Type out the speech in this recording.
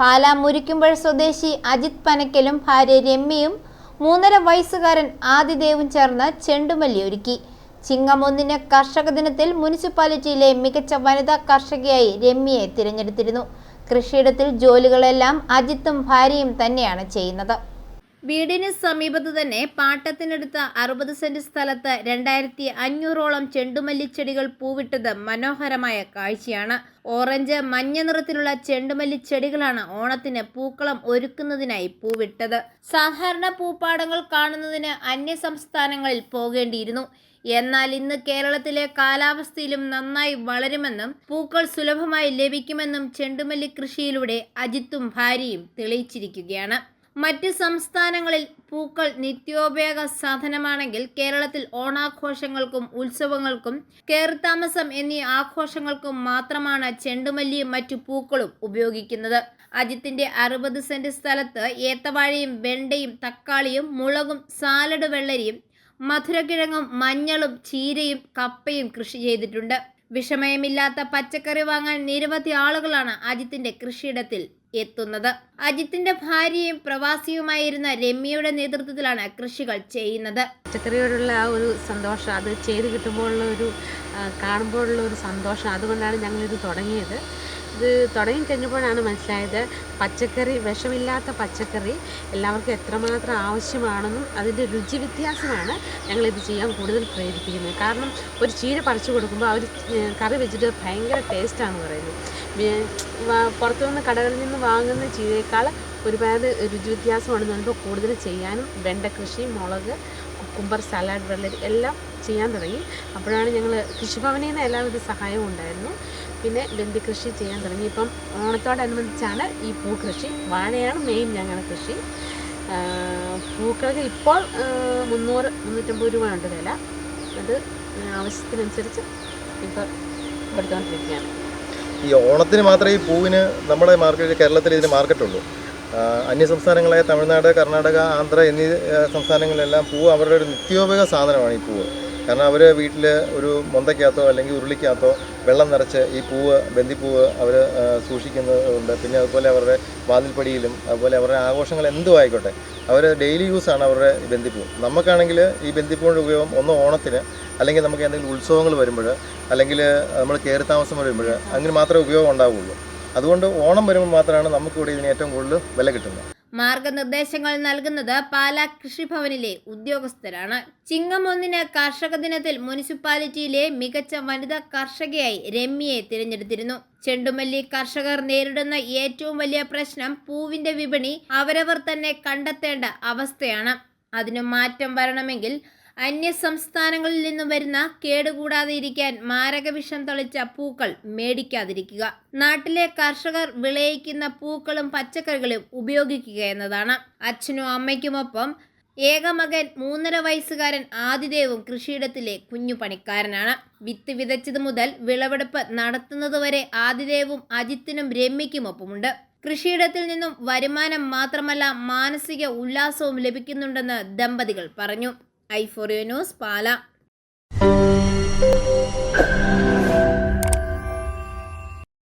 പാലാ മുരിക്കുമ്പോൾ സ്വദേശി അജിത് പനക്കലും ഭാര്യ രമ്യയും മൂന്നര വയസ്സുകാരൻ ആദിദേവും ചേർന്ന് ചെണ്ടുമല്ലി ഒരുക്കി. ചിങ്ങം ഒന്നിന് കർഷക ദിനത്തിൽ മുനിസിപ്പാലിറ്റിയിലെ മികച്ച വനിതാ കർഷകയായി രമ്യയെ തിരഞ്ഞെടുത്തിരുന്നു. കൃഷിയിടത്തിൽ ജോലികളെല്ലാം അജിത്തും ഭാര്യയും തന്നെയാണ് ചെയ്യുന്നത്. വീടിന് സമീപത്ത് തന്നെ പാട്ടത്തിനെടുത്ത അറുപത് സെന്റ് സ്ഥലത്ത് രണ്ടായിരത്തി അഞ്ഞൂറോളം ചെണ്ടുമല്ലിച്ചെടികൾ പൂവിട്ടത് മനോഹരമായ കാഴ്ചയാണ്. ഓറഞ്ച് മഞ്ഞ നിറത്തിലുള്ള ചെണ്ടുമല്ലിച്ചെടികളാണ് ഓണത്തിന് പൂക്കളം ഒരുക്കുന്നതിനായി പൂവിട്ടത്. സാധാരണ പൂപ്പാടങ്ങൾ കാണുന്നതിന് അന്യ സംസ്ഥാനങ്ങളിൽ പോകേണ്ടിയിരുന്നു. എന്നാൽ ഇന്ന് കേരളത്തിലെ കാലാവസ്ഥയിലും നന്നായി വളരുമെന്നും പൂക്കൾ സുലഭമായി ലഭിക്കുമെന്നും ചെണ്ടുമല്ലി കൃഷിയിലൂടെ അജിത്തും ഭാര്യയും തെളിയിച്ചിരിക്കുകയാണ്. മറ്റ് സംസ്ഥാനങ്ങളിൽ പൂക്കൾ നിത്യോപയോഗ സാധനമാണെങ്കിൽ കേരളത്തിൽ ഓണാഘോഷങ്ങൾക്കും ഉത്സവങ്ങൾക്കും കയറിത്താമസം എന്നീ ആഘോഷങ്ങൾക്കും മാത്രമാണ് ചെണ്ടുമല്ലിയും മറ്റു പൂക്കളും ഉപയോഗിക്കുന്നത്. അജിത്തിന്റെ അറുപത് സെന്റ് സ്ഥലത്ത് ഏത്തവാഴയും വെണ്ടയും തക്കാളിയും മുളകും സാലഡ് വെള്ളരിയും മധുരക്കിഴങ്ങും മഞ്ഞളും ചീരയും കപ്പയും കൃഷി ചെയ്തിട്ടുണ്ട്. വിഷമയമില്ലാത്ത പച്ചക്കറി വാങ്ങാൻ നിരവധി ആളുകളാണ് അജിത്തിന്റെ കൃഷിയിടത്തിൽ എത്തുന്നത്. അജിത്തിന്റെ ഭാര്യയും പ്രവാസിയുമായിരുന്ന രമ്യയുടെ നേതൃത്വത്തിലാണ് കൃഷികൾ ചെയ്യുന്നത്. പച്ചക്കറിയോടുള്ള ആ ഒരു സന്തോഷം അത് ചെയ്ത് കിട്ടുമ്പോഴുള്ള ഒരു കാണുമ്പോഴുള്ള ഒരു സന്തോഷം അതുകൊണ്ടാണ് ഞങ്ങളിത് തുടങ്ങിയത്. ഇത് തുടങ്ങി കഴിഞ്ഞപ്പോഴാണ് മനസ്സിലായത് പച്ചക്കറി വിഷമില്ലാത്ത പച്ചക്കറി എല്ലാവർക്കും എത്രമാത്രം ആവശ്യമാണെന്നും അതിന്റെ രുചി വ്യത്യാസമാണ് ഞങ്ങളിത് ചെയ്യാൻ കൂടുതൽ പ്രേരിപ്പിക്കുന്നത്. കാരണം ഒരു ചീര പറിച്ചു കൊടുക്കുമ്പോൾ അവർ കറി വെച്ചിട്ട് ഭയങ്കര ടേസ്റ്റാണെന്ന് പറയുന്നത് പുറത്തു നിന്ന് പുറത്തുനിന്ന് കടകളിൽ നിന്ന് വാങ്ങുന്ന ചീരയേക്കാൾ ഒരുപാട് രുചി വ്യത്യാസമുണ്ടെന്ന് പറയുമ്പോൾ കൂടുതൽ ചെയ്യാനും വെണ്ട കൃഷി മുളക് കുക്കുംബർ സലാഡ് വെള്ളരി എല്ലാം ചെയ്യാൻ തുടങ്ങി. അപ്പോഴാണ് ഞങ്ങൾ കൃഷിഭവനിൽ നിന്ന് എല്ലാവിധ സഹായവും ഉണ്ടായിരുന്നു. പിന്നെ ബന്ദി കൃഷി ചെയ്യാൻ തുടങ്ങി. ഇപ്പം ഓണത്തോടനുബന്ധിച്ചാണ് ഈ പൂക്കൃഷി വാഴയാണ് മെയിൻ ഞങ്ങളുടെ കൃഷി. പൂക്കൾക്ക് ഇപ്പോൾ മുന്നൂറ് മുന്നൂറ്റമ്പത് രൂപ ഉണ്ട് വില. അത് ആവശ്യത്തിനനുസരിച്ച് ഇപ്പോൾ കൊടുത്തുകൊണ്ടിരിക്കുകയാണ്. ഈ ഓണത്തിന് മാത്രമേ ഈ പൂവിന് നമ്മുടെ മാർക്കറ്റ് കേരളത്തിൽ ഇതിന് മാർക്കറ്റുള്ളൂ ആ, അന്യ സംസ്ഥാനങ്ങളായ തമിഴ്നാട് കർണാടക ആന്ധ്ര എന്നീ സംസ്ഥാനങ്ങളിലെല്ലാം പൂവ് അവരുടെ ഒരു നിത്യോപയോഗ സാധനമാണ് ഈ പൂവ്. കാരണം അവർ വീട്ടിൽ ഒരു മൊന്തയ്ക്കകത്തോ അല്ലെങ്കിൽ ഉരുളിക്കകത്തോ വെള്ളം നിറച്ച് ഈ പൂവ് ബന്ദിപ്പൂവ് അവർ സൂക്ഷിക്കുന്നതുണ്ട്. പിന്നെ അതുപോലെ അവരുടെ വാതിൽപ്പടിയിലും അതുപോലെ അവരുടെ ആഘോഷങ്ങൾ എന്തും ആയിക്കോട്ടെ അവർ ഡെയിലി യൂസാണ് അവരുടെ ബന്ദിപ്പൂ. നമുക്കാണെങ്കിൽ ഈ ബന്ദിപ്പൂവിന്റെ ഉപയോഗം ഒന്ന് ഓണത്തിന് അല്ലെങ്കിൽ നമുക്ക് എന്തെങ്കിലും ഉത്സവങ്ങൾ വരുമ്പോൾ അല്ലെങ്കിൽ നമ്മൾ കയറി താമസം വരുമ്പോൾ അങ്ങനെ മാത്രമേ ഉപയോഗം ഉണ്ടാവുകയുള്ളൂ. അതുകൊണ്ട് ഓണം വരുമ്പോൾ മാത്രമാണ് നമുക്കിവിടെ ഇതിന് ഏറ്റവും കൂടുതൽ വില കിട്ടുന്നത്. മാർഗനിർദ്ദേശങ്ങൾ നൽകുന്നത് പാലാ കൃഷിഭവനിലെ ഉദ്യോഗസ്ഥരാണ്. ചിങ്ങം ഒന്നിന് കർഷക ദിനത്തിൽ മുനിസിപ്പാലിറ്റിയിലെ മികച്ച വനിതാ കർഷകയായി രമ്യയെ തിരഞ്ഞെടുത്തിരുന്നു. ചെണ്ടുമല്ലി കർഷകർ നേരിടുന്ന ഏറ്റവും വലിയ പ്രശ്നം പൂവിന്റെ വിപണി അവരവർ തന്നെ കണ്ടെത്തേണ്ട അവസ്ഥയാണ്. അതിനു മാറ്റം വരണമെങ്കിൽ അന്യ സംസ്ഥാനങ്ങളിൽ നിന്നും വരുന്ന കേടുകൂടാതെ ഇരിക്കാൻ മാരകവിഷം തളിച്ച പൂക്കൾ മേടിക്കാതിരിക്കുക. നാട്ടിലെ കർഷകർ വിളയിക്കുന്ന പൂക്കളും പച്ചക്കറികളും ഉപയോഗിക്കുക എന്നതാണ്. അച്ഛനും അമ്മയ്ക്കുമൊപ്പം ഏകമകൻ മൂന്നര വയസ്സുകാരൻ ആദിദേവും കൃഷിയിടത്തിലെ കുഞ്ഞു പണിക്കാരനാണ്. വിത്ത് വിതച്ചത് മുതൽ വിളവെടുപ്പ് നടത്തുന്നതുവരെ ആദിദേവും അജിത്തിനും രമ്യയ്ക്കുമൊപ്പമുണ്ട്. കൃഷിയിടത്തിൽ നിന്നും വരുമാനം മാത്രമല്ല മാനസിക ഉല്ലാസവും ലഭിക്കുന്നുണ്ടെന്ന് ദമ്പതികൾ പറഞ്ഞു. I for U news Pala.